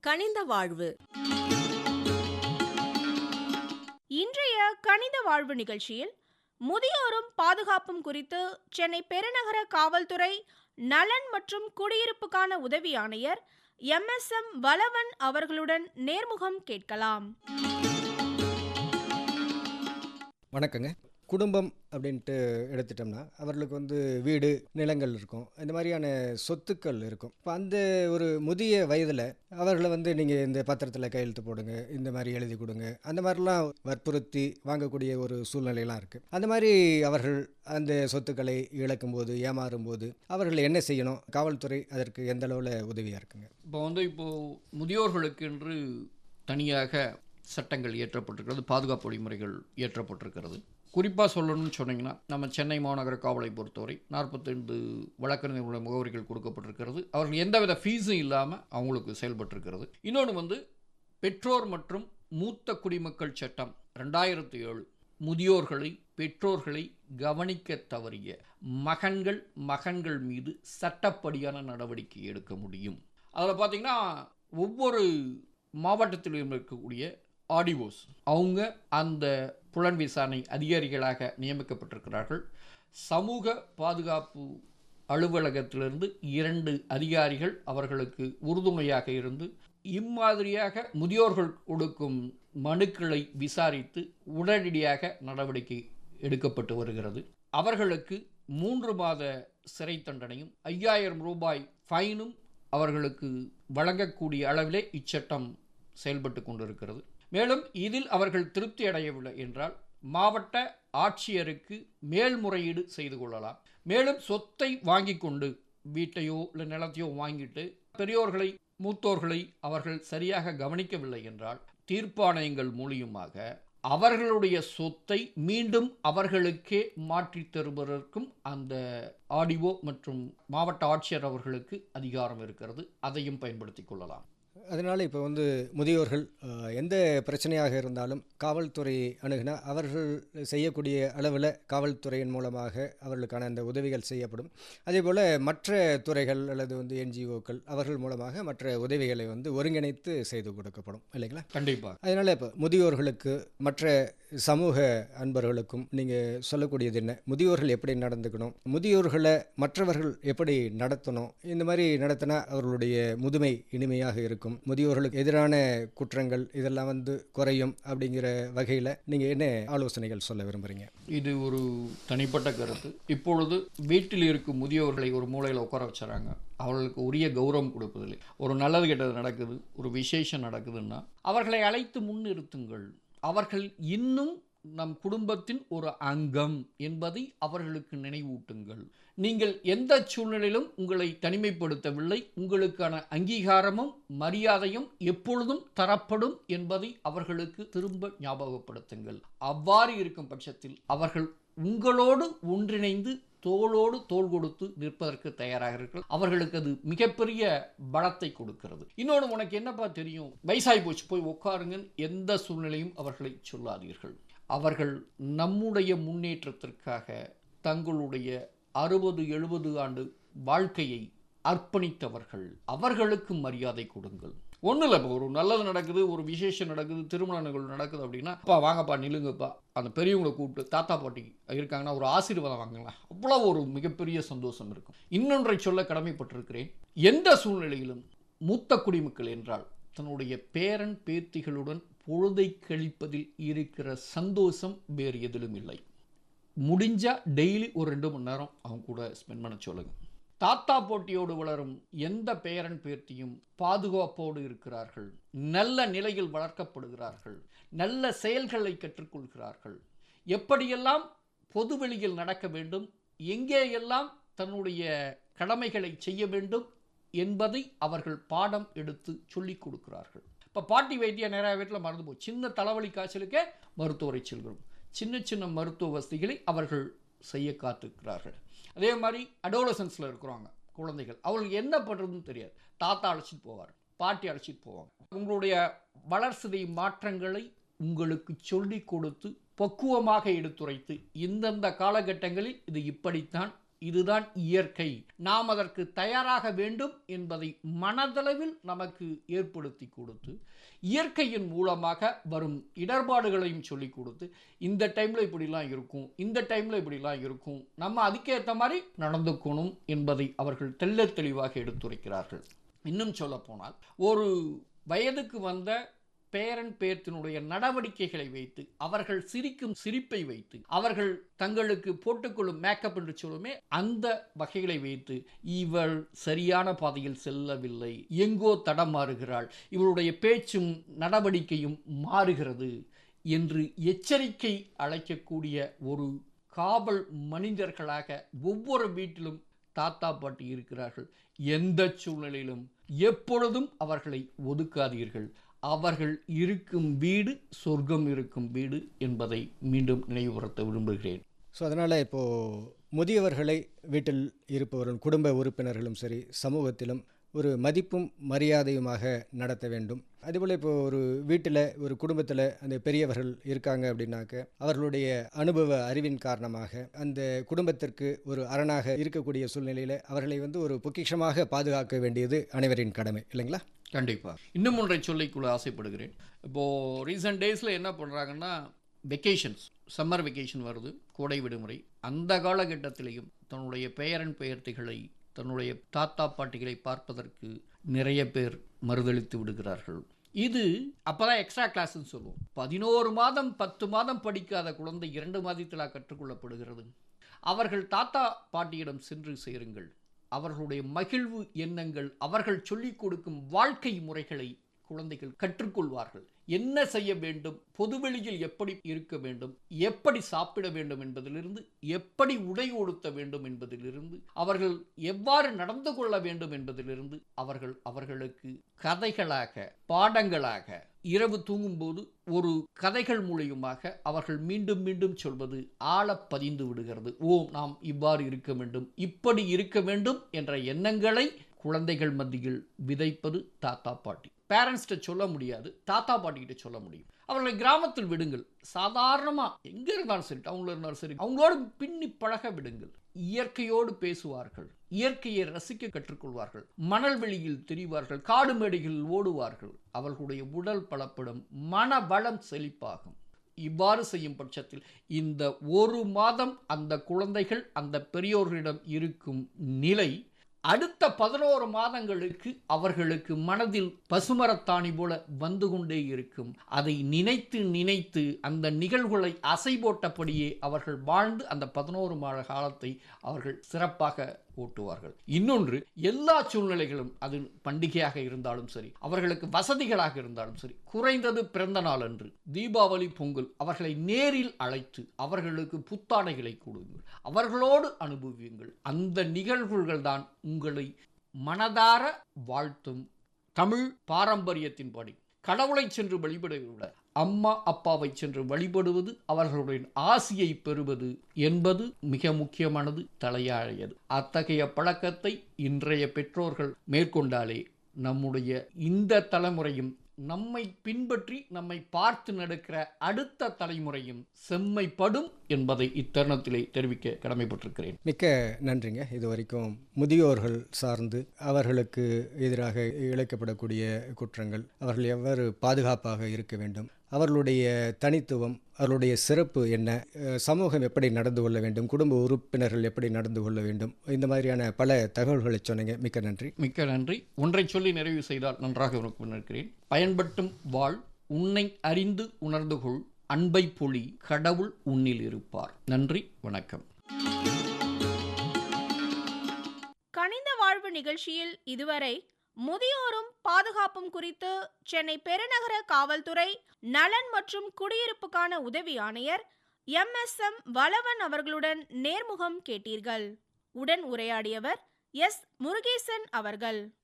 கணித வாழ்வு. இன்றைய கணித வாழ்வு நிகழ்ச்சியில் முதியோரும் பாதுகாப்பும் குறித்து சென்னை பெருநகர காவல்துறை நலன் மற்றும் குடியிருப்புக்கான உதவி ஆணையர் எம் எஸ் எம் வலவன் அவர்களுடன் நேர்முகம் கேட்கலாம். வணக்கங்க. குடும்பம் அப்படின்ட்டு எடுத்துட்டோம்னா அவர்களுக்கு வந்து வீடு நிலங்கள் இருக்கும். இந்த மாதிரியான சொத்துக்கள் இருக்கும். இப்போ அந்த ஒரு முதிய வயதில் அவர்களை வந்து நீங்கள் இந்த பத்திரத்தில் கையெழுத்து போடுங்க இந்த மாதிரி எழுதி கொடுங்க அந்த மாதிரிலாம் வற்புறுத்தி வாங்கக்கூடிய ஒரு சூழ்நிலையெல்லாம் இருக்குது அந்த மாதிரி அவர்கள் அந்த சொத்துக்களை இழக்கும்போது ஏமாறும்போது அவர்கள் என்ன செய்யணும்? காவல்துறை அதற்கு எந்த அளவில் உதவியாக இருக்குங்க? இப்போ வந்து இப்போது முதியோர்களுக்கு என்று தனியாக சட்டங்கள் இயற்றப்பட்டிருக்கிறது பாதுகாப்பு வழிமுறைகள் இயற்றப்பட்டிருக்கிறது. குறிப்பாக சொல்லணும்னு சொன்னீங்கன்னா நம்ம சென்னை மாநகர காவலை பொறுத்தவரை நாற்பத்தைந்து வழக்கறிஞர்களுடைய முகவரிகள் கொடுக்கப்பட்டிருக்கிறது. அவர்கள் எந்தவித ஃபீஸும் இல்லாமல் அவங்களுக்கு செயல்பட்டிருக்கிறது. இன்னொன்று வந்து பெற்றோர் மற்றும் மூத்த குடிமக்கள் சட்டம் ரெண்டாயிரத்து ஏழு முதியோர்களை பெற்றோர்களை கவனிக்க தவறிய மகன்கள் மகன்கள் மீது சட்டப்படியான நடவடிக்கை எடுக்க முடியும். அதில் பார்த்தீங்கன்னா ஒவ்வொரு மாவட்டத்திலும் இருக்கக்கூடிய ஆடிவோஸ் அவங்க அந்த புலன் விசாரணை அதிகாரிகளாக நியமிக்கப்பட்டிருக்கிறார்கள். சமூக பாதுகாப்பு அலுவலகத்திலிருந்து இரண்டு அதிகாரிகள் அவர்களுக்கு உறுதுணையாக இருந்து இம்மாதிரியாக முதியோர்கள் கொடுக்கும் மனுக்களை விசாரித்து உடனடியாக நடவடிக்கை எடுக்கப்பட்டு வருகிறது. அவர்களுக்கு மூன்று மாத சிறை தண்டனையும் ஐயாயிரம் ரூபாய் ஃபைனும் அவர்களுக்கு வழங்கக்கூடிய அளவிலே இச்சட்டம் செயல்பட்டு கொண்டிருக்கிறது. மேலும் இதில் அவர்கள் திருப்தி அடையவில்லை என்றால் மாவட்ட ஆட்சியருக்கு மேல்முறையீடு செய்து கொள்ளலாம். மேலும் சொத்தை வாங்கி கொண்டு வீட்டையோ இல்லை நிலத்தையோ வாங்கிட்டு பெரியோர்களை மூத்தோர்களை அவர்கள் சரியாக கவனிக்கவில்லை என்றால் தீர்ப்பாணையங்கள் மூலியமாக அவர்களுடைய சொத்தை மீண்டும் அவர்களுக்கே மாற்றி தருவதற்கும் அந்த ஆடிஓ மற்றும் மாவட்ட ஆட்சியர் அவர்களுக்கு அதிகாரம் இருக்கிறது. அதையும் பயன்படுத்திக் கொள்ளலாம். அதனால் இப்போ வந்து முதியோர்கள் எந்த பிரச்சனையாக இருந்தாலும் காவல்துறை அணுகினா அவர்கள் செய்யக்கூடிய அளவில் காவல்துறையின் மூலமாக அவர்களுக்கான அந்த உதவிகள் செய்யப்படும். அதே போல் மற்ற துறைகள் அல்லது வந்து என்ஜிஓக்கள் அவர்கள் மூலமாக மற்ற உதவிகளை வந்து ஒருங்கிணைத்து செய்து கொடுக்கப்படும். இல்லைங்களா? கண்டிப்பாக அதனால் இப்போ முதியோர்களுக்கு மற்ற சமூக அன்பர்களுக்கும் நீங்கள் சொல்லக்கூடியது என்ன? முதியோர்கள் எப்படி நடந்துக்கணும்? முதியோர்களை மற்றவர்கள் எப்படி நடத்தணும்? இந்த மாதிரி நடத்தினா அவர்களுடைய முதுமை இனிமையாக இருக்கும். முதியோர்களுக்கு எதிரான குற்றங்கள் இதெல்லாம் வந்து குறையும் அப்படிங்கிற வகையில் நீங்கள் என்ன ஆலோசனைகள் சொல்ல விரும்புகிறீங்க இது ஒரு தனிப்பட்ட கருத்து. இப்பொழுது வீட்டில் இருக்கும் முதியோர்களை ஒரு மூலையில் உட்கார வச்சுறாங்க. அவர்களுக்கு உரிய கௌரவம் கொடுப்பதில்லை. ஒரு நல்லது கெட்டது நடக்குது ஒரு விசேஷம் நடக்குதுன்னா அவர்களை அழைத்து முன்னிறுத்துங்கள். அவர்கள் இன்னும் நம் குடும்பத்தின் ஒரு அங்கம் என்பதை அவர்களுக்கு நினைவூட்டுங்கள். நீங்கள் எந்த சூழ்நிலையிலும் உங்களை தனிமைப்படுத்தவில்லை. உங்களுக்கான அங்கீகாரமும் மரியாதையும் எப்பொழுதும் தரப்படும் என்பதை அவர்களுக்கு திரும்ப ஞாபகப்படுத்துங்கள். அவ்வாறு இருக்கும் பட்சத்தில் அவர்கள் உங்களோடு ஒன்றிணைந்து தோளோடு தோள் கொடுத்து நிற்பதற்கு தயாராக இருக்கிறது அவர்களுக்கு அது மிகப்பெரிய பலத்தை கொடுக்கிறது. இன்னொன்று உனக்கு என்னப்பா தெரியும்? வயசாகி போச்சு போய் உட்காருங்கன்னு எந்த சூழ்நிலையும் அவர்களை சொல்லாதீர்கள். அவர்கள் நம்முடைய முன்னேற்றத்திற்காக தங்களுடைய அறுபது எழுபது ஆண்டு வாழ்க்கையை அர்ப்பணித்தவர்கள். அவர்களுக்கு மரியாதை கொடுங்கள். ஒன்றும் இல்லை இப்போ ஒரு நல்லது நடக்குது ஒரு விசேஷம் நடக்குது திருமண நிகழ்வு நடக்குது அப்படின்னா அப்பா வாங்கப்பா நிலுங்கப்பா அந்த பெரியவங்களை கூப்பிட்டு தாத்தா பாட்டி இருக்காங்கன்னா ஒரு ஆசீர்வாதம் வாங்கலாம் அவ்வளோ ஒரு மிகப்பெரிய சந்தோஷம் இருக்கும். இன்னொன்றை சொல்ல கடமைப்பட்டிருக்கிறேன். எந்த சூழ்நிலையிலும் மூத்த குடிமக்கள் என்றால் தன்னுடைய பேரன் பேத்திகளுடன் பொழுதை கழிப்பதில் இருக்கிற சந்தோஷம் வேறு எதிலும் இல்லை. முடிஞ்சால் டெய்லி ஒரு ரெண்டு மணி நேரம் அவங்க கூட ஸ்பெண்ட் பண்ண சொல்லுங்க. தாத்தா போட்டியோடு வளரும் எந்த பேரன் பேர்த்தியும் பாதுகாப்போடு இருக்கிறார்கள். நல்ல நிலையில் வளர்க்கப்படுகிறார்கள். நல்ல செயல்களை கற்றுக்கொள்கிறார்கள். எப்படியெல்லாம் பொதுவெளியில் நடக்க வேண்டும் எங்கேயெல்லாம் தன்னுடைய கடமைகளை செய்ய வேண்டும் என்பதை அவர்கள் பாடம் எடுத்து சொல்லிக் கொடுக்கிறார்கள். இப்போ பாட்டி வைத்தியம் நிறைய வீட்டில் மறந்து போகும் சின்ன தலைவலி காய்ச்சலுக்கே மருத்துவரை செல்கிறோம் சின்ன சின்ன மருத்துவ வசதிகளை அவர்கள் செய்ய காத்துக்கிறார்கள் அதே மாதிரி அடோலசன்ஸில் இருக்கிறாங்க குழந்தைகள் அவங்களுக்கு என்ன பண்ணுறதுன்னு தெரியாது. தாத்தா அழைச்சிட்டு போவார் பாட்டி அழைச்சிட்டு போவாங்க. உங்களுடைய வளர்சிதை மாற்றங்களை உங்களுக்கு சொல்லிக் கொடுத்து பக்குவமாக எடுத்துரைத்து இந்தந்த காலகட்டங்களில் இது இப்படித்தான் இதுதான் இயற்கை. நாம் அதற்கு தயாராக வேண்டும் என்பதை மனதளவில் நமக்கு ஏற்படுத்தி கொடுத்து இயற்கையின் மூலமாக வரும் இடர்பாடுகளையும் சொல்லி கொடுத்து இந்த டைமில் இப்படிலாம் இருக்கும் இந்த டைமில் இப்படிலாம் இருக்கும் நம்ம அதுக்கேற்ற மாதிரி நடந்துக்கணும் என்பதை அவர்கள் தெள்ள தெளிவாக எடுத்துரைக்கிறார்கள். இன்னும் சொல்ல போனால் ஒரு வயதுக்கு வந்த பேரன் பேர்த்தினுடைய நடவடிக்கைகளை வைத்து அவர்கள் சிரிக்கும் சிரிப்பை வைத்து அவர்கள் தங்களுக்கு போட்டுக்கொள்ளும் மேக்கப் என்று சொல்லுமே அந்த வகைகளை வைத்து இவள் சரியான பாதையில் செல்லவில்லை. எங்கோ தடமாறுகிறாள் இவளுடைய பேச்சும் நடவடிக்கையும் மாறுகிறது என்று எச்சரிக்கை அழைக்கக்கூடிய ஒரு காவல் மனிதர்களாக ஒவ்வொரு வீட்டிலும் தாத்தா பாட்டி இருக்கிறார்கள். எந்த சூழ்நிலையிலும் எப்பொழுதும் அவர்களை ஒதுக்காதீர்கள். அவர்கள் இருக்கும் வீடு சொர்க்கம் இருக்கும் வீடு என்பதை மீண்டும் நினைவுபடுத்த விரும்புகிறேன். ஸோ அதனால் இப்போது முதியவர்களை வீட்டில் இருப்பவர்கள் குடும்ப உறுப்பினர்களும் சரி சமூகத்திலும் ஒரு மதிப்பும் மரியாதையுமாக நடத்த வேண்டும். அதேபோல் இப்போ ஒரு வீட்டில் ஒரு குடும்பத்தில் அந்த பெரியவர்கள் இருக்காங்க அப்படின்னாக்க அவர்களுடைய அனுபவ அறிவின் காரணமாக அந்த குடும்பத்திற்கு ஒரு அரணாக இருக்கக்கூடிய சூழ்நிலையில் அவர்களை வந்து ஒரு பொக்கிஷமாக பாதுகாக்க வேண்டியது அனைவரின் கடமை இல்லைங்களா? கண்டிப்பாக இன்னும் ஒன்றை சொல்லிக்கொள்ள ஆசைப்படுகிறேன். இப்போது ரீசெண்ட் டேஸில் என்ன பண்ணுறாங்கன்னா வெக்கேஷன்ஸ் சம்மர் வெக்கேஷன் வருது கோடை விடுமுறை. அந்த காலகட்டத்திலையும் தன்னுடைய பெயரன் பெயர்த்திகளை தன்னுடைய தாத்தா பாட்டிகளை பார்ப்பதற்கு நிறைய பேர் மறுதளித்து விடுகிறார்கள். இது அப்போதான் எக்ஸ்ட்ரா கிளாஸ்ன்னு சொல்லுவோம். பதினோரு மாதம் பத்து மாதம் படிக்காத குழந்தை இரண்டு மாதத்தில் கற்றுக்கொள்ளப்படுகிறது? அவர்கள் தாத்தா பாட்டியிடம் சென்று சேருங்கள். அவர்களுடைய மகிழ்வு எண்ணங்கள் அவர்கள் சொல்லிக் கொடுக்கும் வாழ்க்கை முறைகளை குழந்தைகள் கற்றுக்கொள்வார்கள். என்ன செய்ய வேண்டும்? பொதுவெளியில் எப்படி இருக்க வேண்டும்? எப்படி சாப்பிட வேண்டும் என்பதிலிருந்து எப்படி உடை உடுத்த வேண்டும் என்பதிலிருந்து அவர்கள் எவ்வாறு நடந்து கொள்ள வேண்டும் என்பதிலிருந்து அவர்கள் அவர்களுக்கு கதைகளாக பாடங்களாக இரவு தூங்கும்போது ஒரு கதைகள் மூலியமாக அவர்கள் மீண்டும் மீண்டும் சொல்வது ஆழ பதிந்து விடுகிறது. ஓ நாம் இவ்வாறு இருக்க வேண்டும். இப்படி இருக்க வேண்டும் என்ற எண்ணங்களை குழந்தைகள் மத்தியில் விதைப்பது தாத்தா பாட்டி. பேரண்ட்ஸ்கிட்ட சொல்ல முடியாது தாத்தா பாட்டிக்கிட்ட சொல்ல முடியும். அவர்களை கிராமத்தில் விடுங்கள். சாதாரணமாக எங்கே இருந்தாலும் சரி டவுனில் இருந்தாலும் சரி அவங்களோடு பின்னி பழக விடுங்கள். இயற்கையோடு பேசுவார்கள். இயற்கையை ரசிக்க கற்றுக்கொள்வார்கள். மணல் வெளியில் திரிவார்கள். காடு மேடைகளில் ஓடுவார்கள். அவர்களுடைய உடல் பலப்படும் மன வளம் செழிப்பாகும். இவ்வாறு செய்யும் பட்சத்தில் இந்த ஒரு மாதம் அந்த குழந்தைகள் அந்த பெரியோர்களிடம் இருக்கும் நிலை அடுத்த பதினோரு மாதங்களுக்கு அவர்களுக்கு மனதில் பசுமரத்தாணி போல வந்து கொண்டே இருக்கும். அதை நினைத்து நினைத்து அந்த நிகழ்வுகளை அசை போட்டபடியே அவர்கள் வாழ்ந்து அந்த பதினோரு மாத காலத்தை அவர்கள் சிறப்பாக ஓட்டுவார்கள் இன்னொன்று எல்லா சூழ்நிலைகளும் அது பண்டிகையாக இருந்தாலும் சரி அவர்களுக்கு வசதிகளாக இருந்தாலும் சரி குறைந்தது பிறந்த நாள் அன்று தீபாவளி பொங்கல் அவர்களை நேரில் அழைத்து அவர்களுக்கு புத்தாடைகளை கொடுங்கள். அவர்களோடு அனுபவியுங்கள். அந்த நிகழ்வுகள் தான் உங்களை மனதார வாழ்த்தும் தமிழ் பாரம்பரியத்தின்படி. கடவுளை சென்று வழிபடுவதை விட அம்மா அப்பாவை சென்று வழிபடுவது அவர்களுடைய ஆசியை பெறுவது என்பது மிக முக்கியமானது தலையாழையது அத்தகைய பழக்கத்தை இன்றைய பெற்றோர்கள் மேற்கொண்டாலே நம்முடைய இந்த தலைமுறையும் நம்மை பின்பற்றி நம்மை பார்த்து நடக்கிற அடுத்த தலைமுறையும் செம்மைப்படும் என்பதை இத்தருணத்திலே தெரிவிக்க கடமைப்பட்டிருக்கிறேன். மிக்க நன்றிங்க. இது வரைக்கும் முதியோர்கள் சார்ந்து அவர்களுக்கு எதிராக இழைக்கப்படக்கூடிய குற்றங்கள் அவர்கள் எவ்வாறு பாதுகாப்பாக இருக்க வேண்டும் அவர்களுடைய தனித்துவம் அவர்களுடைய சிறப்பு என்ன சமூகம் எப்படி நடந்து கொள்ள வேண்டும் குடும்ப உறுப்பினர்கள் எப்படி நடந்து கொள்ள வேண்டும் இந்த மாதிரியான பல தகவல்களை சொன்னீங்க. மிக்க நன்றி. மிக்க நன்றி. ஒன்றை சொல்லி நிறைவு செய்தால் நன்றாக உனக்கு நிற்கிறேன் பயன்பட்டும் வாழ் உன்னை அறிந்து உணர்ந்து கொள். அன்பை பொழி கடவுள் உன்னில் இருப்பார். நன்றி வணக்கம். கனிந்த வாழ்வு நிகழ்ச்சியில் இதுவரை முதியோரும் பாதுகாப்பும் குறித்து சென்னை பெருநகர காவல்துறை நலன் மற்றும் குடியிருப்புக்கான உதவி ஆணையர் எம் எஸ் எம் வளவன் அவர்களுடன் நேர்முகம் கேட்டீர்கள். உடன் உரையாடியவர் எஸ் முருகேசன் அவர்கள்.